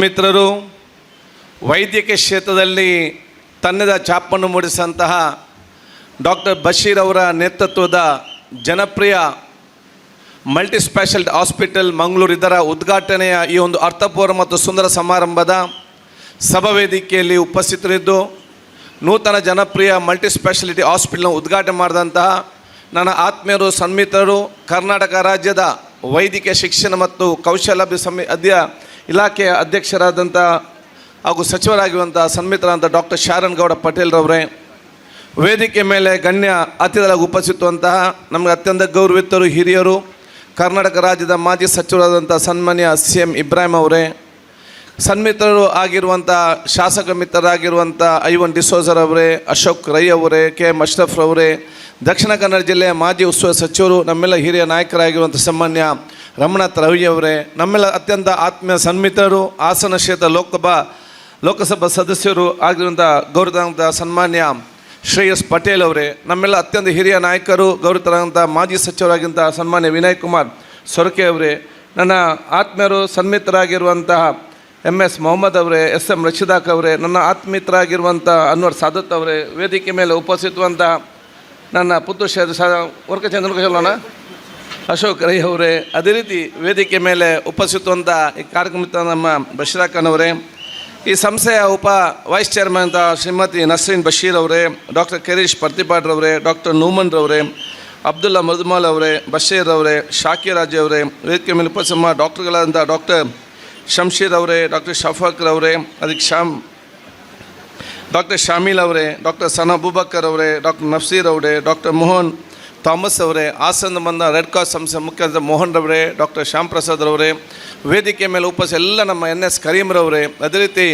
ಮಿತ್ರರು, ವೈದ್ಯಕೀಯ ಕ್ಷೇತ್ರದಲ್ಲಿ ತನ್ನದ ಛಾಪನ್ನು ಮೂಡಿಸಿದಂತಹ ಡಾಕ್ಟರ್ ಬಶೀರ್ ಅವರ ನೇತೃತ್ವದ ಜನಪ್ರಿಯ ಮಲ್ಟಿ ಸ್ಪೆಷಾಲಿಟಿ ಹಾಸ್ಪಿಟಲ್ ಮಂಗಳೂರು ಇದರ ಉದ್ಘಾಟನೆಯ ಈ ಒಂದು ಅರ್ಥಪೂರ್ಣ ಮತ್ತು ಸುಂದರ ಸಮಾರಂಭದ ಸಭಾವೇದಿಕೆಯಲ್ಲಿ ಉಪಸ್ಥಿತರಿದ್ದು, ನೂತನ ಜನಪ್ರಿಯ ಮಲ್ಟಿ ಸ್ಪೆಷಾಲಿಟಿ ಹಾಸ್ಪಿಟಲ್ನ ಉದ್ಘಾಟನೆ ಮಾಡಿದಂತಹ ನನ್ನ ಆತ್ಮೀಯರು ಸನ್ಮಿತರು ಕರ್ನಾಟಕ ರಾಜ್ಯದ ವೈದ್ಯಕೀಯ ಶಿಕ್ಷಣ ಮತ್ತು ಕೌಶಲ್ಯ ಸಮಿ ಅಧ್ಯ ಇಲಾಖೆಯ ಅಧ್ಯಕ್ಷರಾದಂಥ ಹಾಗೂ ಸಚಿವರಾಗಿರುವಂಥ ಸನ್ಮಿತ್ರಾದಂಥ ಡಾಕ್ಟರ್ ಶಾರನ್ ಗೌಡ ಪಟೇಲ್ರವರೇ ವೇದಿಕೆ ಮೇಲೆ ಗಣ್ಯ ಅತಿಥಿಗಳಾಗಿ ಉಪಸ್ಥಿತವಂತಹ ನಮಗೆ ಅತ್ಯಂತ ಗೌರವಿತರು ಹಿರಿಯರು, ಕರ್ನಾಟಕ ರಾಜ್ಯದ ಮಾಜಿ ಸಚಿವರಾದಂಥ ಸನ್ಮಾನ್ಯ ಸಿ ಎಂ ಇಬ್ರಾಹಿಂ ಅವರೇ ಸನ್ಮಿತರು ಆಗಿರುವಂಥ ಶಾಸಕ ಮಿತ್ರರಾಗಿರುವಂಥ ಐವನ್ ಡಿಸೋಜರ್ ಅವರೇ, ಅಶೋಕ್ ರೈ ಅವರೇ, ಕೆ ಎಂ ಅಶ್ರಫ್ ರವರೇ, ದಕ್ಷಿಣ ಕನ್ನಡ ಜಿಲ್ಲೆಯ ಮಾಜಿ ಉತ್ಸವ ಸಚಿವರು, ನಮ್ಮೆಲ್ಲ ಹಿರಿಯ ನಾಯಕರಾಗಿರುವಂಥ ಸನ್ಮಾನ್ಯ ರಮಣಾಥ್ ರವಿ ಅವರೇ, ನಮ್ಮೆಲ್ಲ ಅತ್ಯಂತ ಆತ್ಮೀಯ ಸನ್ಮಿತ್ರರು, ಹಾಸನ ಕ್ಷೇತ್ರ ಲೋಕಸಭಾ ಲೋಕಸಭಾ ಸದಸ್ಯರು ಆಗಿರುವಂಥ ಗೌರವದ ಸನ್ಮಾನ್ಯ ಶ್ರೇಯಸ್ ಪಟೇಲ್ ಅವರೇ, ನಮ್ಮೆಲ್ಲ ಅತ್ಯಂತ ಹಿರಿಯ ನಾಯಕರು ಗೌರವಂಥ ಮಾಜಿ ಸಚಿವರಾಗಿರುವಂಥ ಸನ್ಮಾನ್ಯ ವಿನಯ್ ಕುಮಾರ್ ಸೊರಕೆ ಅವರೇ, ನನ್ನ ಆತ್ಮೀಯರು ಸನ್ಮಿತರಾಗಿರುವಂತಹ ಎಂ ಎಸ್ ಮೊಹಮ್ಮದ್ ಅವರೇ, ಎಸ್ ಎಂ ರಶೀದಾಕ್ ಅವರೇ, ನನ್ನ ಆತ್ಮಿತರಾಗಿರುವಂಥ ಅನ್ವರ್ ಸಾದತ್ ಅವರೇ, ವೇದಿಕೆ ಮೇಲೆ ಉಪಸ್ಥಿತವಂಥ ನನ್ನ ಪುತ್ರ ಸಾ ವರ್ಕ ಅಶೋಕ್ ರೈ ಅವರೇ, ಅದೇ ರೀತಿ ವೇದಿಕೆ ಮೇಲೆ ಉಪಸ್ಥಿತವಂಥ ಈ ಕಾರ್ಯಕ್ರಮದ ನಮ್ಮ ಬಶೀರಾಖಾನ್ ಅವರೇ, ಈ ಸಂಸ್ಥೆಯ ಉಪ ವೈಸ್ ಚೇರ್ಮನ್ ಅಂತ ಶ್ರೀಮತಿ ನಸ್ರೀನ್ ಬಶೀರ್ ಅವರೇ, ಡಾಕ್ಟರ್ ಕೆರೀಶ್ ಪರ್ತಿಪಾಡ್ರವರೇ ಡಾಕ್ಟರ್ ನೂಮನ್ ರವರೇ ಅಬ್ದುಲ್ಲಾ ಮದುಮಲ್ ಅವರೇ, ಬಶೀರ್ ಅವರೇ, ಶಾಕಿರ್ ರಾಜ್ ಅವರೇ, ವೇದಿಕೆ ಮೇಲೆ ಉಪಸ್ಥಿತ ಡಾಕ್ಟರ್ಗಳಾದಂಥ ಡಾಕ್ಟರ್ ಶಂಶೀರ್ ಅವರೇ, ಡಾಕ್ಟರ್ ಶಫಾಕರ್ ಅವರೇ ಅದಕ್ಕೆ ಶಾಮ್ ಡಾಕ್ಟರ್ ಶಾಮೀಲ್ ಅವರೇ, ಡಾಕ್ಟರ್ ಸನ ಅಬೂಬಕ್ಕರ್ ಅವರೇ, ಡಾಕ್ಟರ್ ನಫ್ಸೀರ್ ಅವರೇ, ಡಾಕ್ಟರ್ ಮೋಹನ್ ಥಾಮಸ್ ಅವರೇ, ಹಾಸನ ಬಂದ ರೆಡ್ ಕ್ರಾಸ್ ಸಂಸ್ಥೆ ಮುಖ್ಯಸ್ಥ ಮೋಹನ್ ರವರೇ, ಡಾಕ್ಟರ್ ಶ್ಯಾಮ್ ಪ್ರಸಾದ್ ಅವರೇ ವೇದಿಕೆ ಮೇಲೆ ಉಪಸ್ಥಿತ ಎಲ್ಲ ನಮ್ಮ ಎನ್ ಎಸ್ ಕರೀಮ್ರವರೇ ಅದೇ ರೀತಿ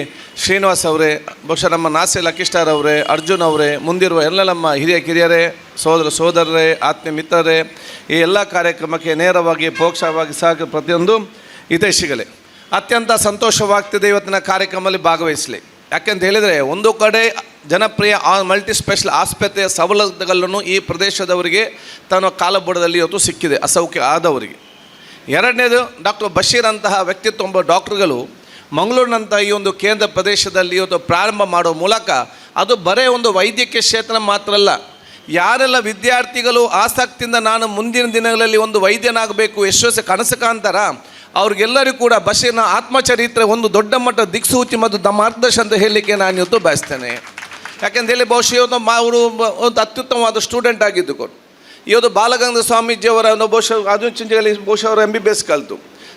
ಶ್ರೀನಿವಾಸ್ ಅವರೇ, ಬಹುಶಃ ನಮ್ಮ ನಾಸೆ ಲಕಿಸ್ಟಾರ್ ಅವರೇ, ಅರ್ಜುನ್ ಅವರೇ, ಮುಂದಿರುವ ಎಲ್ಲ ನಮ್ಮ ಹಿರಿಯ ಕಿರಿಯರೇ ಸೋದರ ಸೋದರರೇ ಆತ್ಮೀಯ ಮಿತ್ರರೇ, ಈ ಎಲ್ಲ ಕಾರ್ಯಕ್ರಮಕ್ಕೆ ನೇರವಾಗಿ ಪೋಕ್ಷವಾಗಿ ಸಹ ಪ್ರತಿಯೊಂದು ಹಿತೈಷಿಗಳೇ. ಅತ್ಯಂತ ಸಂತೋಷವಾಗ್ತಿದೆ ಇವತ್ತಿನ ಕಾರ್ಯಕ್ರಮದಲ್ಲಿ ಭಾಗವಹಿಸಲಿ. ಯಾಕೆಂತ ಹೇಳಿದರೆ, ಒಂದು ಕಡೆ ಜನಪ್ರಿಯ ಆ ಮಲ್ಟಿ ಸ್ಪೆಷಲ್ ಆಸ್ಪತ್ರೆಯ ಸವಲತ್ತುಗಳನ್ನು ಈ ಪ್ರದೇಶದವರಿಗೆ ತನ್ನ ಕಾಲಬುಡದಲ್ಲಿ ಇವತ್ತು ಸಿಕ್ಕಿದೆ, ಅಸೌಖ್ಯ ಆದವರಿಗೆ. ಎರಡನೇದು, ಡಾಕ್ಟರ್ ಬಶೀರ್ ಅಂತಹ ವ್ಯಕ್ತಿತ್ವ ಒಬ್ಬ ಡಾಕ್ಟ್ರುಗಳು ಮಂಗಳೂರಿನಂತಹ ಈ ಒಂದು ಕೇಂದ್ರ ಪ್ರದೇಶದಲ್ಲಿ ಇವತ್ತು ಪ್ರಾರಂಭ ಮಾಡೋ ಮೂಲಕ ಅದು ಬರೇ ಒಂದು ವೈದ್ಯಕೀಯ ಕ್ಷೇತ್ರ ಮಾತ್ರ ಅಲ್ಲ. ಯಾರೆಲ್ಲ ವಿದ್ಯಾರ್ಥಿಗಳು ಆಸಕ್ತಿಯಿಂದ ನಾನು ಮುಂದಿನ ದಿನಗಳಲ್ಲಿ ಒಂದು ವೈದ್ಯನಾಗಬೇಕು ಯಶಸ್ಸು ಕನಸು ಕಾಣ್ತಾರ? ಅವ್ರಿಗೆಲ್ಲರಿಗೂ ಕೂಡ ಬಸ್ಸಿನ ಆತ್ಮಚರಿತ್ರೆ ಒಂದು ದೊಡ್ಡ ಮಟ್ಟ ದಿಕ್ಸೂಚಿ ಮತ್ತು ಮಾರ್ಗದರ್ಶನ ಅಂತ ಹೇಳಲಿಕ್ಕೆ ನಾನು ಇವತ್ತು ಬಯಸ್ತೇನೆ. ಯಾಕೆಂತ ಹೇಳಿ ಬಹುಶಃ ಇವತ್ತು ಅವರು ಒಂದು ಅತ್ಯುತ್ತಮವಾದ ಸ್ಟೂಡೆಂಟ್ ಆಗಿದ್ದು ಕೊಟ್ಟು ಇವತ್ತು ಬಾಲಗಂಗಾಧರ ಸ್ವಾಮೀಜಿಯವರ ಬಹುಶಃ ಅದು ಆಧುನಿಕ ಬಹುಶಃ ಅವರು ಎಂ ಬಿ ಬಿ ಎಸ್ ಕಲಿತು.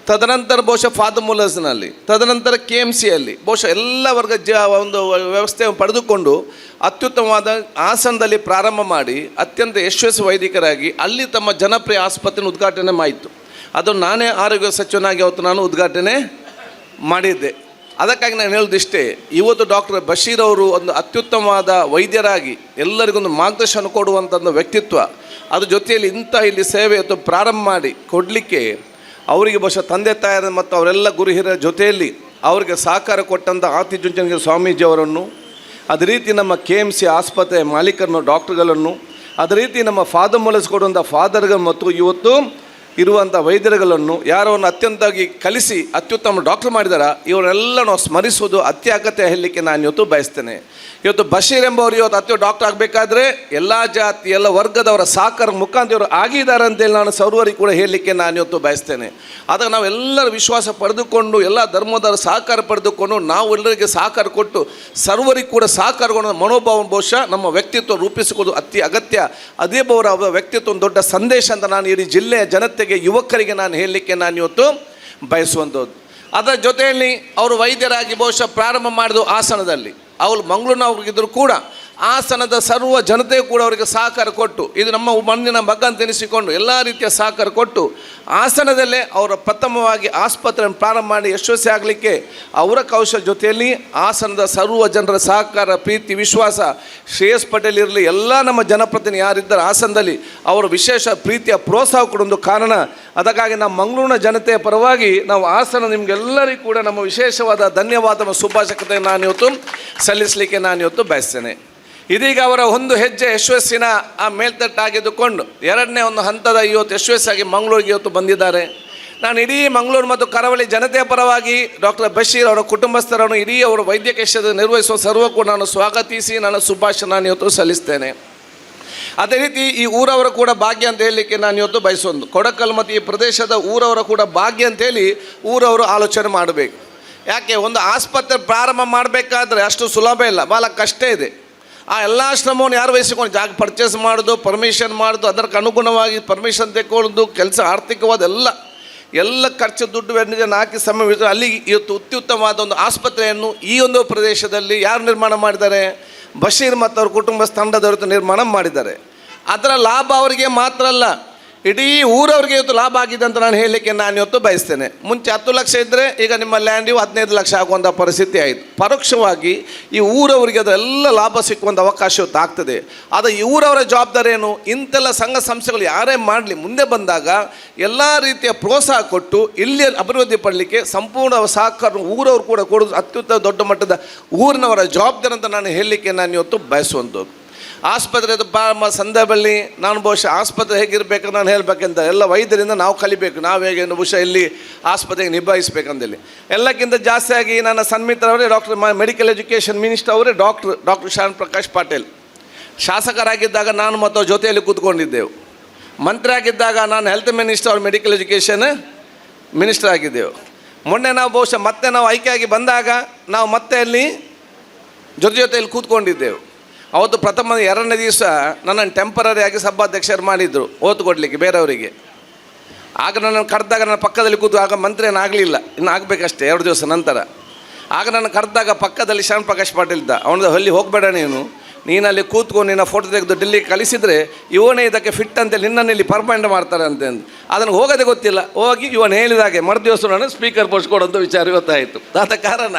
ತದನಂತರ ಬಹುಶಃ ಫಾದರ್ ಮುಲಸ್ನಲ್ಲಿ ತದನಂತರ ಕೆ ಎಂ ಸಿಯಲ್ಲಿ ಬಹುಶಃ ಎಲ್ಲ ವರ್ಗ ಜ ಒಂದು ವ್ಯವಸ್ಥೆ ಪಡೆದುಕೊಂಡು ಅತ್ಯುತ್ತಮವಾದ ಆಸನದಲ್ಲಿ ಪ್ರಾರಂಭ ಮಾಡಿ ಅತ್ಯಂತ ಯಶಸ್ವಿ ವೈದಿಕರಾಗಿ ಅಲ್ಲಿ ತಮ್ಮ ಜನಪ್ರಿಯ ಆಸ್ಪತ್ರೆಯನ್ನು ಉದ್ಘಾಟನೆ ಮಾಡಿತು. ಅದು ನಾನೇ ಆರೋಗ್ಯ ಸಚಿವನಾಗಿ ಅವತ್ತು ನಾನು ಉದ್ಘಾಟನೆ ಮಾಡಿದ್ದೆ. ಅದಕ್ಕಾಗಿ ನಾನು ಹೇಳೋದಿಷ್ಟೇ ಇವತ್ತು ಡಾಕ್ಟರ್ ಬಶೀರ್ ಅವರು ಒಂದು ಅತ್ಯುತ್ತಮವಾದ ವೈದ್ಯರಾಗಿ ಎಲ್ಲರಿಗೊಂದು ಮಾರ್ಗದರ್ಶನ ಕೊಡುವಂಥ ಒಂದು ವ್ಯಕ್ತಿತ್ವ ಅದ್ರ ಜೊತೆಯಲ್ಲಿ ಇಂಥ ಇಲ್ಲಿ ಸೇವೆ ಪ್ರಾರಂಭ ಮಾಡಿ ಕೊಡಲಿಕ್ಕೆ ಅವರಿಗೆ ಬಹುಶಃ ತಂದೆ ತಾಯರ ಮತ್ತು ಅವರೆಲ್ಲ ಗುರು ಜೊತೆಯಲ್ಲಿ ಅವರಿಗೆ ಸಹಕಾರ ಕೊಟ್ಟಂಥ ಆತಿ ಚುಂಚನಗಿರಿ ಸ್ವಾಮೀಜಿಯವರನ್ನು ಅದೇ ರೀತಿ ನಮ್ಮ ಕೆ ಎಂ ಸಿ ಆಸ್ಪತ್ರೆ ಮಾಲೀಕರನ್ನು ಡಾಕ್ಟ್ರುಗಳನ್ನು, ಅದೇ ರೀತಿ ನಮ್ಮ ಫಾದರ್ ಕೊಡುವಂಥ ಫಾದರ್ಗಳು ಮತ್ತು ಇವತ್ತು ಇರುವಂಥ ವೈದ್ಯರುಗಳನ್ನು ಯಾರನ್ನು ಅತ್ಯಂತವಾಗಿ ಕಲಿಸಿ ಅತ್ಯುತ್ತಮ ಡಾಕ್ಟರ್ ಮಾಡಿದಾರ ಇವರೆಲ್ಲನೂ ಸ್ಮರಿಸುವುದು ಅತ್ಯಗತ್ಯ ಹೇಳಲಿಕ್ಕೆ ನಾನು ಇವತ್ತು ಬಯಸ್ತೇನೆ. ಇವತ್ತು ಬಶೀರ್ ಎಂಬವರು ಇವತ್ತು ಅತ್ಯ ಡಾಕ್ಟರ್ ಆಗಬೇಕಾದ್ರೆ ಎಲ್ಲ ಜಾತಿ, ಎಲ್ಲ ವರ್ಗದವರ ಸಾಕಾರ ಮುಖಾಂತರ ಇವರು ಆಗಿದ್ದಾರೆ ಅಂತೇಳಿ ನಾನು ಸರ್ವರಿಗೆ ಕೂಡ ಹೇಳಲಿಕ್ಕೆ ನಾನು ಇವತ್ತು ಬಯಸ್ತೇನೆ. ಆದಾಗ ನಾವೆಲ್ಲರ ವಿಶ್ವಾಸ ಪಡೆದುಕೊಂಡು, ಎಲ್ಲ ಧರ್ಮದವರ ಸಹಕಾರ ಪಡೆದುಕೊಂಡು, ನಾವು ಎಲ್ಲರಿಗೆ ಸಹಕಾರ ಕೊಟ್ಟು ಸರ್ವರಿಗೆ ಕೂಡ ಸಹಕಾರಗೊಂಡ ಮನೋಭಾವ ಬಹುಶಃ ನಮ್ಮ ವ್ಯಕ್ತಿತ್ವ ರೂಪಿಸಿಕೊಳ್ಳೋದು ಅತಿ ಅಗತ್ಯ ಅದೇ ಅವರ ವ್ಯಕ್ತಿತ್ವ ಒಂದು ದೊಡ್ಡ ಸಂದೇಶ ಅಂತ ನಾನು ಇಡೀ ಜಿಲ್ಲೆಯ ಜನತೆಗೆ ಯುವಕರಿಗೆ ನಾನು ಹೇಳಲಿಕ್ಕೆ ನಾನು ಇವತ್ತು ಬಯಸುವಂಥದ್ದು. ಅದರ ಜೊತೆಯಲ್ಲಿ ಅವರು ವೈದ್ಯರಾಗಿ ಬಹುಶಃ ಪ್ರಾರಂಭ ಮಾಡಿದ್ರು ಆಸನದಲ್ಲಿ ಅವಳು ಮಂಗಳೂರಿನವ್ರಿಗಿದ್ರು ಕೂಡ ಹಾಸನದ ಸರ್ವ ಜನತೆ ಕೂಡ ಅವರಿಗೆ ಸಹಕಾರ ಕೊಟ್ಟು, ಇದು ನಮ್ಮ ಮಣ್ಣಿನ ಮಗ ಅಂತ ಎನಿಸಿಕೊಂಡು ಎಲ್ಲ ರೀತಿಯ ಸಹಕಾರ ಕೊಟ್ಟು, ಆಸನದಲ್ಲೇ ಅವರ ಪ್ರಥಮವಾಗಿ ಆಸ್ಪತ್ರೆಯನ್ನು ಪ್ರಾರಂಭ ಮಾಡಿ ಯಶಸ್ವಿ ಆಗಲಿಕ್ಕೆ ಅವರ ಕೌಶಲ ಜೊತೆಯಲ್ಲಿ ಆಸನದ ಸರ್ವ ಜನರ ಸಹಕಾರ, ಪ್ರೀತಿ, ವಿಶ್ವಾಸ, ಶ್ರೇಯಸ್ ಪಟೇಲ್ ಇರಲಿ, ಎಲ್ಲ ನಮ್ಮ ಜನಪ್ರತಿನಿಧಿ ಯಾರಿದ್ದಾರೆ ಆಸನದಲ್ಲಿ ಅವರ ವಿಶೇಷ ಪ್ರೀತಿಯ ಪ್ರೋತ್ಸಾಹ ಕೊಡೊಂದು ಕಾರಣ. ಅದಕ್ಕಾಗಿ ನಮ್ಮ ಮಂಗಳೂರಿನ ಜನತೆಯ ಪರವಾಗಿ ನಾವು ಆಸನ ನಿಮಗೆಲ್ಲರಿಗೂ ಕೂಡ ನಮ್ಮ ವಿಶೇಷವಾದ ಧನ್ಯವಾದ ಶುಭಾಶಕತೆ ನಾನು ಇವತ್ತು ಸಲ್ಲಿಸಲಿಕ್ಕೆ ನಾನು ಇವತ್ತು ಬಯಸ್ತೇನೆ. ಇದೀಗ ಅವರ ಒಂದು ಹೆಜ್ಜೆ ಯಶಸ್ಸಿನ ಆ ಮೇಲ್ತಟ್ಟಾಗಿದ್ದುಕೊಂಡು ಎರಡನೇ ಒಂದು ಹಂತದ ಇವತ್ತು ಯಶಸ್ಸಾಗಿ ಮಂಗಳೂರಿಗೆ ಇವತ್ತು ಬಂದಿದ್ದಾರೆ. ನಾನು ಇಡೀ ಮಂಗಳೂರು ಮತ್ತು ಕರಾವಳಿ ಜನತೆಯ ಪರವಾಗಿ ಡಾಕ್ಟರ್ ಬಶೀರ್ ಅವರ ಕುಟುಂಬಸ್ಥರನ್ನು ಇಡೀ ಅವರ ವೈದ್ಯಕೀಯ ಕ್ಷೇತ್ರ ನಿರ್ವಹಿಸುವ ಸರ್ವಕ್ಕೂ ನಾನು ಸ್ವಾಗತಿಸಿ, ನನ್ನ ಶುಭಾಶಯ ಇವತ್ತು ಸಲ್ಲಿಸ್ತೇನೆ. ಅದೇ ರೀತಿ ಈ ಊರವರ ಕೂಡ ಭಾಗ್ಯ ಅಂತ ಹೇಳಲಿಕ್ಕೆ ನಾನು ಇವತ್ತು ಬಯಸೊಂದು ಕೊಡಕಲ್ ಮತ್ತು ಈ ಪ್ರದೇಶದ ಊರವರ ಕೂಡ ಭಾಗ್ಯ ಅಂತೇಳಿ ಊರವರು ಆಲೋಚನೆ ಮಾಡಬೇಕು. ಯಾಕೆ? ಒಂದು ಆಸ್ಪತ್ರೆ ಪ್ರಾರಂಭ ಮಾಡಬೇಕಾದ್ರೆ ಅಷ್ಟು ಸುಲಭ ಇಲ್ಲ. ಭಾಳ ಕಷ್ಟ ಇದೆ. ಆ ಎಲ್ಲ ಶ್ರಮವನ್ನು ಯಾರು ವಹಿಸಿಕೊಂಡು ಜಾಗ ಪರ್ಚೇಸ್ ಮಾಡೋದು ಪರ್ಮಿಷನ್ ಮಾಡೋದು ಅದಕ್ಕೆ ಅನುಗುಣವಾಗಿ ಪರ್ಮಿಷನ್ ತೆಗೊಳ್ಳೋದು ಕೆಲಸ ಆರ್ಥಿಕವಾದ ಎಲ್ಲ ಎಲ್ಲ ಖರ್ಚು ದುಡ್ಡು ವೆಚ್ಚನ ಹಾಕಿ ಸಮಯ ಅಲ್ಲಿ ಇವತ್ತು ಅತ್ಯುತ್ತಮವಾದ ಒಂದು ಆಸ್ಪತ್ರೆಯನ್ನು ಈ ಒಂದು ಪ್ರದೇಶದಲ್ಲಿ ಯಾರು ನಿರ್ಮಾಣ ಮಾಡಿದ್ದಾರೆ? ಬಶೀರ್ ಮತ್ತು ಅವ್ರ ಕುಟುಂಬ ತಂಡದವರು ನಿರ್ಮಾಣ ಮಾಡಿದ್ದಾರೆ. ಅದರ ಲಾಭ ಅವರಿಗೆ ಮಾತ್ರ ಅಲ್ಲ ಇಡೀ ಊರವ್ರಿಗೆ ಇವತ್ತು ಲಾಭ ಆಗಿದೆ ಅಂತ ನಾನು ಹೇಳಲಿಕ್ಕೆ ನಾನು ಇವತ್ತು ಬಯಸ್ತೇನೆ. ಮುಂಚೆ ಹತ್ತು ಲಕ್ಷ ಇದ್ದರೆ ಈಗ ನಿಮ್ಮ ಲ್ಯಾಂಡ್ ಇವು ಹದಿನೈದು ಲಕ್ಷ ಆಗುವಂಥ ಪರಿಸ್ಥಿತಿ ಆಯಿತು. ಪರೋಕ್ಷವಾಗಿ ಈ ಊರವರಿಗೆ ಅದೆಲ್ಲ ಲಾಭ ಸಿಕ್ಕುವಂಥ ಅವಕಾಶ ಇವತ್ತು ಆಗ್ತದೆ. ಆದರೆ ಈ ಊರವರ ಜವಾಬ್ದಾರಿ ಏನು? ಇಂತೆಲ್ಲ ಸಂಘ ಸಂಸ್ಥೆಗಳು ಯಾರೇ ಮಾಡಲಿ, ಮುಂದೆ ಬಂದಾಗ ಎಲ್ಲ ರೀತಿಯ ಪ್ರೋತ್ಸಾಹ ಕೊಟ್ಟು ಇಲ್ಲಿ ಅಭಿವೃದ್ಧಿ ಪಡಲಿಕ್ಕೆ ಸಂಪೂರ್ಣ ಸಹಕಾರ ಊರವರು ಕೂಡ ಕೊಡೋದು ಅತ್ಯುತ್ತಮ ದೊಡ್ಡ ಮಟ್ಟದ ಊರಿನವರ ಜವಾಬ್ದಾರಿ ಅಂತ ನಾನು ಹೇಳಲಿಕ್ಕೆ ನಾನು ಇವತ್ತು ಬಯಸುವಂಥದ್ದು. ಆಸ್ಪತ್ರೆದ ಪ್ರಾರಂಭ ಸಂದರ್ಭದಲ್ಲಿ ನಾನು ಬಹುಶಃ ಆಸ್ಪತ್ರೆ ಹೇಗಿರಬೇಕು ನಾನು ಹೇಳಬೇಕಂತ ಎಲ್ಲ ವೈದ್ಯರಿಂದ ನಾವು ಕಲಿಬೇಕು. ನಾವು ಹೇಗೆ ಬಹುಶಃ ಇಲ್ಲಿ ಆಸ್ಪತ್ರೆಗೆ ನಿಭಾಯಿಸಬೇಕಂತೇಳಿ. ಎಲ್ಲಕ್ಕಿಂತ ಜಾಸ್ತಿಯಾಗಿ ನನ್ನ ಸನ್ಮಿತ್ರವರೇ ಡಾಕ್ಟರ್ ಮೆಡಿಕಲ್ ಎಜುಕೇಷನ್ ಮಿನಿಸ್ಟರ್ ಅವರೇ ಡಾಕ್ಟರ್ ಡಾಕ್ಟರ್ ಶಾನ್ ಪ್ರಕಾಶ್ ಪಾಟೇಲ್. ಶಾಸಕರಾಗಿದ್ದಾಗ ನಾನು ಮತ್ತು ಜೊತೆಯಲ್ಲಿ ಕೂತ್ಕೊಂಡಿದ್ದೆವು. ಮಂತ್ರಿ ಆಗಿದ್ದಾಗ ನಾನು ಹೆಲ್ತ್ ಮಿನಿಸ್ಟರ್ ಅವ್ರ ಮೆಡಿಕಲ್ ಎಜುಕೇಷನ್ ಮಿನಿಸ್ಟರ್ ಆಗಿದ್ದೆವು. ಮೊನ್ನೆ ನಾವು ಬಹುಶಃ ಮತ್ತೆ ನಾವು ಆಯ್ಕೆಯಾಗಿ ಬಂದಾಗ ನಾವು ಮತ್ತೆ ಅಲ್ಲಿ ಜೊತೆ ಜೊತೆಯಲ್ಲಿ ಕೂತ್ಕೊಂಡಿದ್ದೆವು. ಅವತ್ತು ಪ್ರಥಮ ಎರಡನೇ ದಿವಸ ನನ್ನನ್ನು ಟೆಂಪರರಿ ಆಗಿ ಸಭಾಧ್ಯಕ್ಷರು ಮಾಡಿದರು ಓತು ಕೊಡಲಿಕ್ಕೆ ಬೇರೆಯವರಿಗೆ. ಆಗ ನನ್ನನ್ನು ಕರೆದಾಗ ನನ್ನ ಪಕ್ಕದಲ್ಲಿ ಕೂತು ಆಗ ಮಂತ್ರಿ ಏನಾಗಲಿಲ್ಲ ಇನ್ನು ಆಗಬೇಕಷ್ಟೇ ಎರಡು ದಿವಸ ನಂತರ. ಆಗ ನನ್ನ ಕರೆದಾಗ ಪಕ್ಕದಲ್ಲಿ ಶಾನ್ ಪ್ರಕಾಶ್ ಪಾಟೀಲ್ ಇದ್ದ, ಅವನದು ಅಲ್ಲಿ ಹೋಗಬೇಡ ನೀನು, ನೀನಲ್ಲಿ ಕೂತ್ಕೊಂಡು ನಿನ್ನ ಫೋಟೋ ತೆಗೆದು ಡೆಲ್ಲಿಗೆ ಕಳಿಸಿದರೆ ಇವನೇ ಇದಕ್ಕೆ ಫಿಟ್ ಅಂತ ನಿನ್ನನ್ನು ಇಲ್ಲಿ ಪರ್ಮನೆಂಟ್ ಮಾಡ್ತಾರೆ ಅಂತ ಅದನ್ನು ಹೋಗೋದೇ ಗೊತ್ತಿಲ್ಲ, ಹೋಗಿ ಇವನು ಹೇಳಿದಾಗೆ ಮರು ದಿವಸ ನಾನು ಸ್ಪೀಕರ್ ಪೋಸ್ಟ್ ಕೊಡೋಂಥ ವಿಚಾರ ಗೊತ್ತಾಯಿತು. ಆದ ಕಾರಣ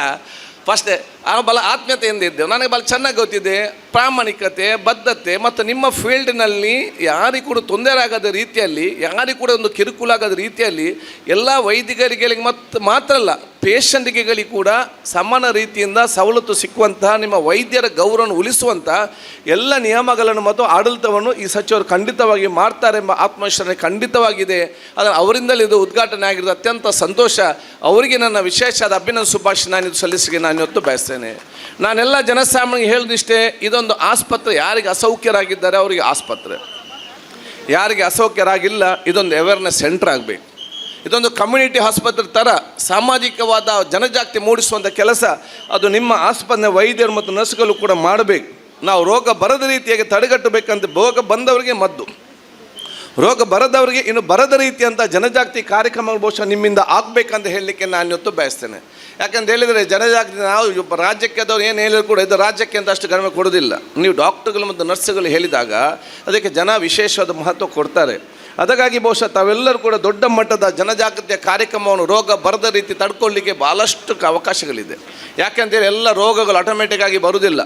ಫಸ್ಟೇ ಆ ಬಲ ಆತ್ಮೀಯತೆಯಿಂದ ಇದ್ದೇವೆ ನನಗೆ ಬಲ ಚೆನ್ನಾಗಿ ಗೊತ್ತಿದೆ. ಪ್ರಾಮಾಣಿಕತೆ, ಬದ್ಧತೆ ಮತ್ತು ನಿಮ್ಮ ಫೀಲ್ಡ್ನಲ್ಲಿ ಯಾರಿಗೂ ಕೂಡ ತೊಂದರೆ ಆಗದ ರೀತಿಯಲ್ಲಿ, ಯಾರಿಗೂ ಕೂಡ ಒಂದು ಕಿರುಕುಳ ಆಗದ ರೀತಿಯಲ್ಲಿ ಎಲ್ಲ ವೈದಿಕರಿಗೆ ಮತ್ತು ಮಾತ್ರ ಅಲ್ಲ, ಪೇಷಂಟ್ಗಳಿಗೆ ಕೂಡ ಸಮಾನ ರೀತಿಯಿಂದ ಸವಲತ್ತು ಸಿಕ್ಕುವಂತಹ, ನಿಮ್ಮ ವೈದ್ಯರ ಗೌರವನ ಉಳಿಸುವಂತಹ ಎಲ್ಲ ನಿಯಮಗಳನ್ನು ಮತ್ತು ಆಡಳಿತವನ್ನು ಈ ಸಚಿವರು ಖಂಡಿತವಾಗಿ ಮಾಡ್ತಾರೆ ಎಂಬ ಆತ್ಮವಿಶ್ವಾಸ ಖಂಡಿತವಾಗಿದೆ. ಅದನ್ನು ಅವರಿಂದಲೇ ಇದು ಉದ್ಘಾಟನೆ ಆಗಿರೋದು. ಅತ್ಯಂತ ಸಂತೋಷ. ಅವರಿಗೆ ನನ್ನ ವಿಶೇಷ ಅಭಿನಂದ, ಶುಭಾಶಯ. ನಾನು ಇದು ಸಲ್ಲಿಸಿಗೆ ನಾನು ಇವತ್ತು ಬಯಸ್ತೇನೆ. ನಾನೆಲ್ಲ ಜನಸಾಮಾನ್ಯ ಹೇಳಿದಿಷ್ಟೇ, ಇದೊಂದು ಆಸ್ಪತ್ರೆ, ಯಾರಿಗೆ ಅಸೌಖ್ಯರಾಗಿದ್ದಾರೆ ಅವರಿಗೆ ಆಸ್ಪತ್ರೆ. ಯಾರಿಗೆ ಅಸೌಖ್ಯರಾಗಿಲ್ಲ, ಇದೊಂದು ಅವೇರ್ನೆಸ್ ಸೆಂಟರ್ ಆಗಬೇಕು. ಇದೊಂದು ಕಮ್ಯುನಿಟಿ ಆಸ್ಪತ್ರೆ ಥರ ಸಾಮಾಜಿಕವಾದ ಜನಜಾಗೃತಿ ಮೂಡಿಸುವಂಥ ಕೆಲಸ, ಅದು ನಿಮ್ಮ ಆಸ್ಪತ್ರೆ ವೈದ್ಯರು ಮತ್ತು ನರ್ಸ್ಗಳು ಕೂಡ ಮಾಡಬೇಕು. ನಾವು ರೋಗ ಬರದ ರೀತಿಯಾಗಿ ತಡೆಗಟ್ಟಬೇಕಂತ ರೋಗ ಬಂದವರಿಗೆ ಮದ್ದು. ರೋಗ ಬರದವರಿಗೆ ಇನ್ನು ಬರದ ರೀತಿಯಂಥ ಜನಜಾಗೃತಿ ಕಾರ್ಯಕ್ರಮಗಳು ಬಹುಶಃ ನಿಮ್ಮಿಂದ ಆಗಬೇಕಂತ ಹೇಳಲಿಕ್ಕೆ ನಾನು ಇವತ್ತು ಬಯಸ್ತೇನೆ. ಯಾಕಂತ ಹೇಳಿದರೆ ಜನಜಾಗೃತಿ ನಾವು ರಾಜ್ಯಕ್ಕೆ ಅದವ್ರು ಏನು ಹೇಳಿದ್ರು ಕೂಡ ಇದು ರಾಜ್ಯಕ್ಕೆ ಅಂತ ಅಷ್ಟು ಗಮನ ಕೊಡೋದಿಲ್ಲ ನೀವು ಡಾಕ್ಟರ್ಗಳು ಮತ್ತು ನರ್ಸ್ಗಳು ಹೇಳಿದಾಗ ಅದಕ್ಕೆ ಜನ ವಿಶೇಷವಾದ ಮಹತ್ವ ಕೊಡ್ತಾರೆ. ಅದಕ್ಕಾಗಿ ಬಹುಶಃ ತಾವೆಲ್ಲರೂ ಕೂಡ ದೊಡ್ಡ ಮಟ್ಟದ ಜನಜಾಗೃತಿಯ ಕಾರ್ಯಕ್ರಮವನ್ನು ರೋಗ ಬರದ ರೀತಿ ತಡ್ಕೊಳ್ಳಿಕ್ಕೆ ಭಾಳಷ್ಟು ಅವಕಾಶಗಳಿದೆ. ಯಾಕೆಂತೇಳಿ ಎಲ್ಲ ರೋಗಗಳು ಆಟೋಮೆಟಿಕ್ ಆಗಿ ಬರುವುದಿಲ್ಲ.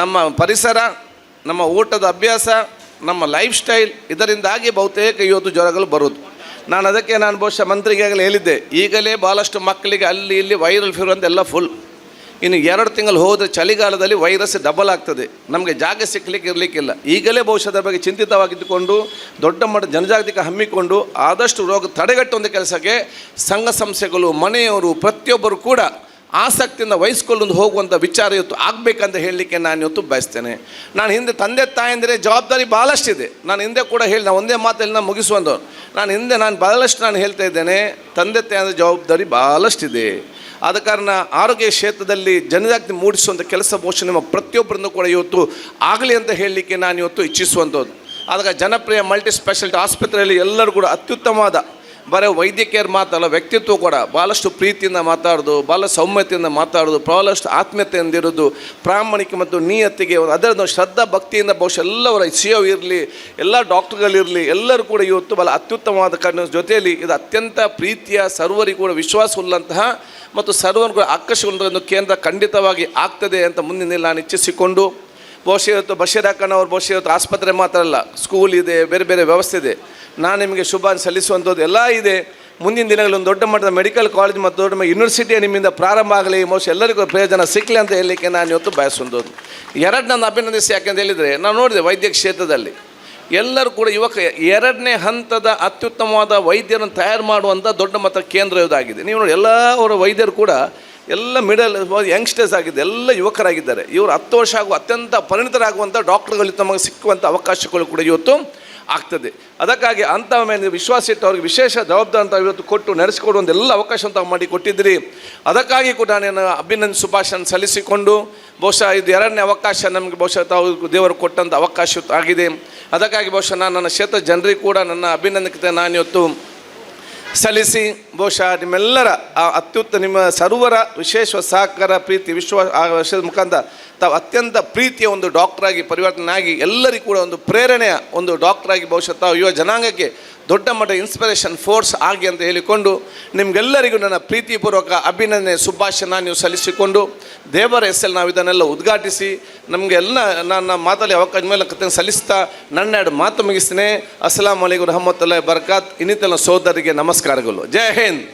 ನಮ್ಮ ಪರಿಸರ, ನಮ್ಮ ಊಟದ ಅಭ್ಯಾಸ ನಮ್ಮ ಲೈಫ್ ಸ್ಟೈಲ್ ಇದರಿಂದಾಗಿ ಬಹುತೇಕ ಇವತ್ತು ಜ್ವರಗಳು ಬರೋದು ನಾನು ಅದಕ್ಕೆ ನಾನು ಬಹುಶಃ ಮಂತ್ರಿಗಾಗಲೇ ಹೇಳಿದ್ದೆ, ಈಗಲೇ ಭಾಳಷ್ಟು ಮಕ್ಕಳಿಗೆ ಅಲ್ಲಿ ಇಲ್ಲಿ ವೈರಲ್ ಫೀವರ್ ಅಂತೆಲ್ಲ ಫುಲ್ ಇನ್ನು ಎರಡು ತಿಂಗಳು ಹೋದರೆ ಚಳಿಗಾಲದಲ್ಲಿ ವೈರಸ್ ಡಬಲ್ ಆಗ್ತದೆ. ನಮಗೆ ಜಾಗ ಸಿಕ್ಕಲಿಕ್ಕೆ ಇರಲಿಕ್ಕಿಲ್ಲ. ಈಗಲೇ ಬಹುಶಃ ಬಗ್ಗೆ ಚಿಂತಿತವಾಗಿದ್ದುಕೊಂಡು, ದೊಡ್ಡ ಮಟ್ಟ ಜನಜಾಗೃತಿ ಹಮ್ಮಿಕೊಂಡು, ಆದಷ್ಟು ರೋಗ ತಡೆಗಟ್ಟುವಂಥ ಕೆಲಸಕ್ಕೆ ಸಂಘ ಸಂಸ್ಥೆಗಳು, ಮನೆಯವರು, ಪ್ರತಿಯೊಬ್ಬರು ಕೂಡ ಆಸಕ್ತಿಯಿಂದ ವಹಿಸ್ಕೊಳ್ಳೊಂದು ಹೋಗುವಂಥ ವಿಚಾರ ಇವತ್ತು ಆಗಬೇಕಂತ ಹೇಳಲಿಕ್ಕೆ ನಾನು ಇವತ್ತು ಬಯಸ್ತೇನೆ. ನಾನು ಹಿಂದೆ ತಂದೆ ತಾಯಂದರೆ ಜವಾಬ್ದಾರಿ ಭಾಳಷ್ಟಿದೆ ನಾನು ಹಿಂದೆ ಕೂಡ ಹೇಳಿ ನಾನು ಒಂದೇ ಮಾತಲ್ಲಿ ನಾನು ಮುಗಿಸುವಂಥವ್ರು ನಾನು ಹಿಂದೆ ನಾನು ಭಾಳಷ್ಟು ನಾನು ಹೇಳ್ತಾ ಇದ್ದೇನೆ, ತಂದೆ ತಾಯಂದ್ರ ಜವಾಬ್ದಾರಿ ಭಾಳಷ್ಟಿದೆ ಆದ ಕಾರಣ ಆರೋಗ್ಯ ಕ್ಷೇತ್ರದಲ್ಲಿ ಜನಜಾಗೃತಿ ಮೂಡಿಸುವಂಥ ಕೆಲಸ ಬಹುಶಃ ನಿಮ್ಮ ಪ್ರತಿಯೊಬ್ಬರನ್ನು ಕೂಡ ಇವತ್ತು ಆಗಲಿ ಅಂತ ಹೇಳಲಿಕ್ಕೆ ನಾನು ಇವತ್ತು ಇಚ್ಛಿಸುವಂಥದ್ದು ಆದಾಗ ಜನಪ್ರಿಯ ಮಲ್ಟಿ ಸ್ಪೆಷಾಲಿಟಿ ಆಸ್ಪತ್ರೆಯಲ್ಲಿ ಎಲ್ಲರೂ ಕೂಡ ಅತ್ಯುತ್ತಮವಾದ ಬರೀ ವೈದ್ಯಕೀಯರು ಮಾತಲ್ಲ, ವ್ಯಕ್ತಿತ್ವ ಕೂಡ. ಭಾಳಷ್ಟು ಪ್ರೀತಿಯಿಂದ ಮಾತಾಡೋದು ಭಾಳ ಸೌಮ್ಯತೆಯಿಂದ ಮಾತಾಡೋದು ಭಾಳಷ್ಟು ಆತ್ಮೀಯತೆಯಿಂದ ಇರೋದು, ಪ್ರಾಮಾಣಿಕ ಮತ್ತು ನಿಯತ್ತಿಗೆ ಅದರ ಶ್ರದ್ಧಾ ಭಕ್ತಿಯಿಂದ ಬಹುಶಃ ಎಲ್ಲವರ ಸಿ ಒ ಇರಲಿ, ಎಲ್ಲ ಡಾಕ್ಟರ್ಗಳಿರಲಿ ಎಲ್ಲರೂ ಕೂಡ ಇವತ್ತು ಭಾಳ ಅತ್ಯುತ್ತಮವಾದ ಕಾರಣ ಜೊತೆಯಲ್ಲಿ ಇದು ಅತ್ಯಂತ ಪ್ರೀತಿಯ ಸರ್ವರಿಗೂ ಕೂಡ ವಿಶ್ವಾಸವುಳ್ಳಂತಹ ಮತ್ತು ಸರ್ವರು ಕೂಡ ಒಂದು ಕೇಂದ್ರ ಖಂಡಿತವಾಗಿ ಆಗ್ತದೆ ಅಂತ ಮುಂದಿನ ನಾನು ಇಚ್ಛಿಸಿಕೊಂಡು, ಬಹುಶಃ ಇವತ್ತು ಬಶೀರ್ ಅಕ್ಕನವ್ರು, ಬಹುಶಃ ಇವತ್ತು ಆಸ್ಪತ್ರೆ ಮಾತ್ರ ಅಲ್ಲ ಸ್ಕೂಲ್ ಇದೆ, ಬೇರೆ ಬೇರೆ ವ್ಯವಸ್ಥೆ ಇದೆ. ನಾನು ನಿಮಗೆ ಶುಭ ಸಲ್ಲಿಸುವಂಥದ್ದು ಎಲ್ಲ ಇದೆ. ಮುಂದಿನ ದಿನಗಳಲ್ಲಿ ಒಂದು ದೊಡ್ಡ ಮಟ್ಟದ ಮೆಡಿಕಲ್ ಕಾಲೇಜ್ ಮತ್ತು ದೊಡ್ಡ ಯೂನಿವರ್ಸಿಟಿಯ ನಿಮ್ಮಿಂದ ಪ್ರಾರಂಭ ಆಗಲಿ ಮೋಸ್ಟ್ ಎಲ್ಲರಿಗೂ ಪ್ರಯೋಜನ ಸಿಕ್ಕಲಿ ಅಂತ ಹೇಳಲಿಕ್ಕೆ ನಾನು ಇವತ್ತು ಬಯಸುವಂಥದ್ದು. ಎರಡು ನನ್ನ ಅಭಿನಂದಿಸಿ, ಯಾಕೆಂತ ಹೇಳಿದರೆ ನಾನು ನೋಡಿದೆ ವೈದ್ಯ ಕ್ಷೇತ್ರದಲ್ಲಿ. ಎಲ್ಲರೂ ಕೂಡ ಯುವಕ, ಎರಡನೇ ಹಂತದ ಅತ್ಯುತ್ತಮವಾದ ವೈದ್ಯರನ್ನು ತಯಾರು ಮಾಡುವಂಥ ದೊಡ್ಡ ಮಟ್ಟ ಕೇಂದ್ರ ಇದಾಗಿದೆ. ನೀವು ನೋಡಿ ಎಲ್ಲ ವೈದ್ಯರು ಕೂಡ ಎಲ್ಲ ಮಿಡಲ್ ಯಂಗ್ಸ್ಟರ್ಸ್ ಆಗಿದೆ ಎಲ್ಲ ಯುವಕರಾಗಿದ್ದಾರೆ. ಇವರು ಹತ್ತು ವರ್ಷ ಆಗುವ ಅತ್ಯಂತ ಪರಿಣಿತರಾಗುವಂಥ ಡಾಕ್ಟರ್ಗಳು ತಮಗೆ ಸಿಕ್ಕುವಂಥ ಅವಕಾಶಗಳು ಕೂಡ ಇವತ್ತು ಆಗ್ತದೆ. ಅದಕ್ಕಾಗಿ ಅಂಥ ಮೇಲೆ ವಿಶ್ವಾಸ ಇಟ್ಟು ಅವ್ರಿಗೆ ವಿಶೇಷ ಜವಾಬ್ದಾರಿ ಅಂತ ಇವತ್ತು ಕೊಟ್ಟು ನಡೆಸಿಕೊಡುವಂಥ ಎಲ್ಲ ಅವಕಾಶ ಅಂತ ಮಾಡಿ ಕೊಟ್ಟಿದ್ದೀರಿ. ಅದಕ್ಕಾಗಿ ಕೂಡ ನಾನು ಅಭಿನಂದ ಸುಭಾಷನ್ ಸಲ್ಲಿಸಿಕೊಂಡು ಬಹುಶಃ ಇದು ಎರಡನೇ ಅವಕಾಶ ನಮಗೆ ಬಹುಶಃ ತಾವು ದೇವರು ಕೊಟ್ಟಂಥ ಅವಕಾಶ ಆಗಿದೆ. ಅದಕ್ಕಾಗಿ ಬಹುಶಃ ನಾನು ನನ್ನ ಕ್ಷೇತ್ರ ಜನರಿಗೆ ಕೂಡ ನನ್ನ ಅಭಿನಂದಕತೆ ನಾನು ಇವತ್ತು ಸಲ್ಲಿಸಿ ಬಹುಶಃ ನಿಮ್ಮೆಲ್ಲರ ಅತ್ಯುತ್ತ ನಿಮ್ಮ ಸರ್ವರ ವಿಶೇಷ ಸಹಕಾರ, ಪ್ರೀತಿ, ವಿಶ್ವಾಸ ಮುಖಾಂತರ ತಾವು ಅತ್ಯಂತ ಪ್ರೀತಿಯ ಒಂದು ಡಾಕ್ಟ್ರಾಗಿ ಪರಿವರ್ತನೆ ಆಗಿ ಎಲ್ಲರಿಗೂ ಕೂಡ ಒಂದು ಪ್ರೇರಣೆಯ ಒಂದು ಡಾಕ್ಟ್ರಾಗಿ ಬಹುಶಃ ತಾವು ಯುವ ಜನಾಂಗಕ್ಕೆ ದೊಡ್ಡ ಮಟ್ಟ ಇನ್ಸ್ಪಿರೇಷನ್ ಫೋರ್ಸ್ ಆಗಿ ಅಂತ ಹೇಳಿಕೊಂಡು ನಿಮಗೆಲ್ಲರಿಗೂ ನನ್ನ ಪ್ರೀತಿಪೂರ್ವಕ ಅಭಿನಂದನೆ ಶುಭಾಶಯನ ನೀವು ಸಲ್ಲಿಸಿಕೊಂಡು ದೇವರ ಹೆಸರಲ್ಲಿ ನಾವು ಇದನ್ನೆಲ್ಲ ಉದ್ಘಾಟಿಸಿ ನಮಗೆಲ್ಲ ನನ್ನ ಮಾತಲ್ಲಿ ಅವಕಾಶ ಮೇಲೆ ಕೃತಜ್ಞತೆ ಸಲ್ಲಿಸ್ತಾ ನನ್ನ ಎರಡು ಮಾತು ಮುಗಿಸ್ತೇನೆ. ಅಸ್ಲಾಂ ವಲೈಕುಮ್ ರಹಮತ್ತಲ್ಲ ಬರ್ಕಾತ್ ಇನ್ನಿತನ ಸೋದರಿಗೆ ನಮಸ್ಕಾರಗಳು. ಜೈ ಹಿಂದ್.